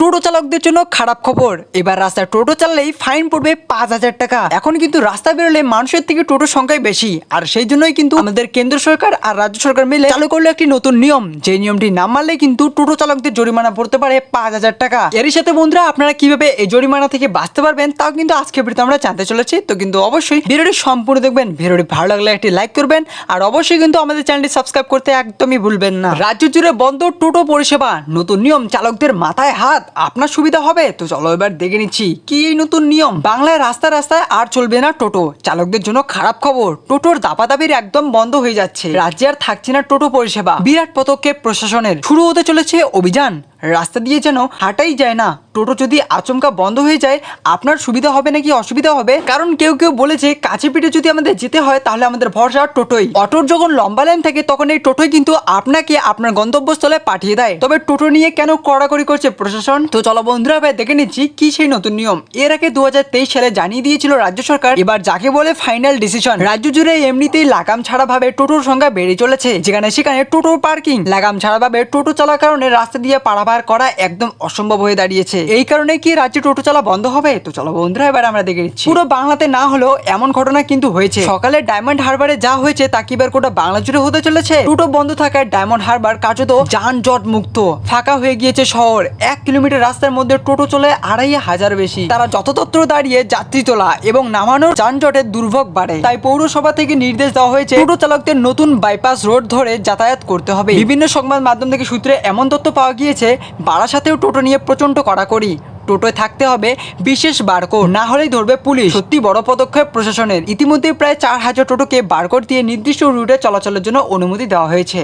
টোটো চালকদের জন্য খারাপ খবর। এবার রাস্তায় টোটো চালালেই ফাইন পড়বে পাঁচ হাজার টাকা। এখন কিন্তু রাস্তা বেরোলে মানুষের থেকে টোটোর সংখ্যাই বেশি। আর সেই জন্যই কিন্তু আমাদের কেন্দ্র সরকার আর রাজ্য সরকার মিলে চালু করল একটি নতুন নিয়ম। যে নিয়মটি না মানলে কিন্তু টোটো চালকদের জরিমানা পড়তে পারে পাঁচ হাজার টাকা। এরই সাথে বন্ধুরা, আপনারা কীভাবে এই জরিমানা থেকে বাঁচতে পারবেন তাও কিন্তু আজকে ভিডিওতে আমরা জানতে চলেছি। তো কিন্তু অবশ্যই ভিডিওটি সম্পূর্ণ দেখবেন, ভিডিওটি ভালো লাগলে একটি লাইক করবেন। আর অবশ্যই কিন্তু আমাদের চ্যানেলটি সাবস্ক্রাইব করতে একদমই ভুলবেন না। রাজ্য জুড়ে বন্ধ টোটো পরিষেবা, নতুন নিয়ম চালকদের মাথায় হাত। আপনার সুবিধা হবে? তো চলো এবার দেখে নিচ্ছি, কি এই নতুন নিয়ম? বাংলায় রাস্তায় রাস্তায় আর চলবে না টোটো। চালকদের জন্য খারাপ খবর। টোটোর দাপাদাবির একদম বন্ধ হয়ে যাচ্ছে। রাজ্যে আর থাকছে না টোটো পরিষেবা। বিরাট পদক্ষেপ প্রশাসনের। শুরু হতে চলেছে অভিযান। রাস্তা দিয়ে যেন হাঁটাই যায় না। টোটো যদি আচমকা বন্ধ হয়ে যায়, আপনার সুবিধা হবে নাকি অসুবিধা হবে? কারণ কেউ কেউ বলেছে, কাছে পিঠে যদি আমাদের যেতে হয়, তাহলে আমাদের ভরসা টোটোই। অটোর যখন লম্বা লাইন থাকে, তখন এই টোটোই কিন্তু আপনাকে আপনার গন্তব্যস্থলে পাঠিয়ে দেয়। তবে টোটো নিয়ে কেন কড়াকড়ি করছে প্রশাসন? তো চলো বন্ধুরা, এবার দেখে নিচ্ছি কি সেই নতুন নিয়ম। এর আগে দু হাজার তেইশ সালে জানিয়ে দিয়েছিল রাজ্য সরকার, এবার যাকে বলে ফাইনাল ডিসিশন রাজ্য জুড়ে এমনিতেই লাগাম ছাড়া ভাবে টোটোর সংখ্যা বেড়ে চলেছে, যেখানে সেখানে টোটো পার্কিং লাগাম ছাড়া ভাবে টোটো চলার কারণে রাস্তা দিয়ে পারাপার করা একদম অসম্ভব হয়ে দাঁড়িয়েছে। এই কারণে কি রাজ্যে টোটো চলা বন্ধ হবে? তো চলো বন্ধুরা, এবার আমরা দেখে নিচ্ছি। পুরো বাংলাতে না হলেও এমন ঘটনা কিন্তু হয়েছে। সকালে ডায়মন্ড হারবারে যা হয়েছে তা কি এবার গোটা বাংলা জুড়ে হতে চলেছে? টোটো বন্ধ থাকায় ডায়মন্ড হারবার কার্যত যানজট মুক্ত ফাঁকা হয়ে গিয়েছে শহর। এক কিলোমিটার রাস্তার মধ্যে টোটো চলে আড়াই হাজার বেশি। তারা যততত্র দাঁড়িয়ে যাত্রী তোলা এবং নামানোর যানজটের দুর্ভোগ বাড়ে। তাই পৌরসভা থেকে নির্দেশ দেওয়া হয়েছে, টোটো চালকদের নতুন বাইপাস রোড ধরে যাতায়াত করতে হবে। বিভিন্ন সংবাদ মাধ্যম থেকে সূত্রে এমন তথ্য পাওয়া গিয়েছে বারাসাতেও টোটো নিয়ে প্রচণ্ড কড়াকড়ি। টোটোয় থাকতে হবে বিশেষ বারকোড, না হলেই ধরবে পুলিশ। সত্যি বড় পদক্ষেপ প্রশাসনের। ইতিমধ্যে প্রায় চার হাজার টোটোকে বারকোড দিয়ে নির্দিষ্ট রুটে চলাচলের জন্য অনুমতি দেওয়া হয়েছে।